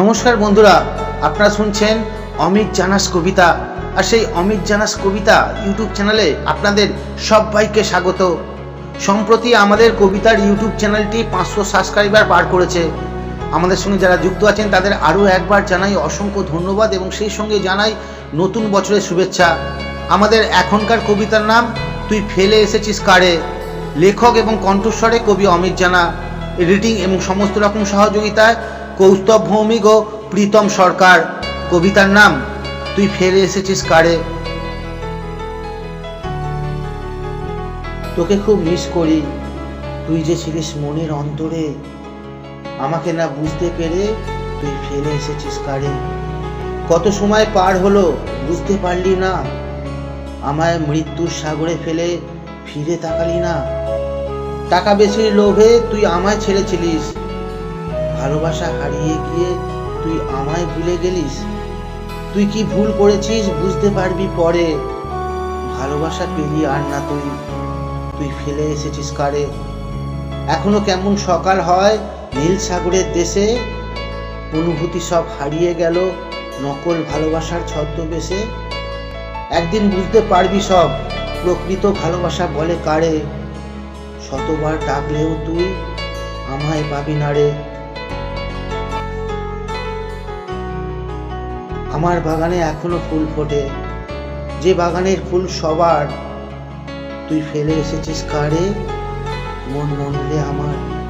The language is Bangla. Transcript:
নমস্কার বন্ধুরা, আপনারা শুনছেন অমিত জানাস কবিতা। আর সেই অমিত জানাস কবিতা ইউটিউব চ্যানেলে আপনাদের সবাইকে স্বাগত। সম্প্রতি আমাদের কবিতার ইউটিউব চ্যানেলটি পাঁচশো সাবস্ক্রাইবার পার করেছে। আমাদের সঙ্গে যারা যুক্ত আছেন, তাদের আরও একবার জানাই অসংখ্য ধন্যবাদ এবং সেই সঙ্গে জানাই নতুন বছরের শুভেচ্ছা। আমাদের এখনকার কবিতার নাম, তুই ফেলে এসেছিস কারে? লেখক এবং কণ্ঠস্বরে কবি অমিত জানা। এডিটিং এবং সমস্ত রকম সহযোগিতায় কৌস্তব ভৌমিক ও প্রীতম সরকার। কবিতার নাম, তুই ফেলে এসেছিস কারে? তোকে খুব মিস করি। তুই যে ছিলিস মনের অন্তরে, আমাকে না বুঝতে পেরে তুই ফেলে এসেছিস কারে? কত সময় পার হলো বুঝতে পারলি না? আমায় মৃত্যুর সাগরে ফেলে ফিরে তাকালি না? টাকা বেশির লোভে তুই আমায় ছেড়েছিলিস। ভালোবাসা হারিয়ে গিয়ে তুই আমায় ভুলে গেলিস? তুই কি ভুল করেছিস বুঝতে পারবি পরে? ভালোবাসা পেলি আর না তুই। তুই ফেলে এসেছিস কারে? এখনও কেমন সকাল হয় নীল সাগরের দেশে? অনুভূতি সব হারিয়ে গেল নকল ভালোবাসার ছদ্মবেশে? একদিন বুঝতে পারবি সব, প্রকৃত ভালোবাসা বলে কারে? শতবার ডাকলেও তুই আমায় পাবি না রে। আমার বাগানে এখনও ফুল ফোটে। যে বাগানের ফুল সবার। তুই ফেলে এসেছিস কারে? মন মন্দিরে আমার।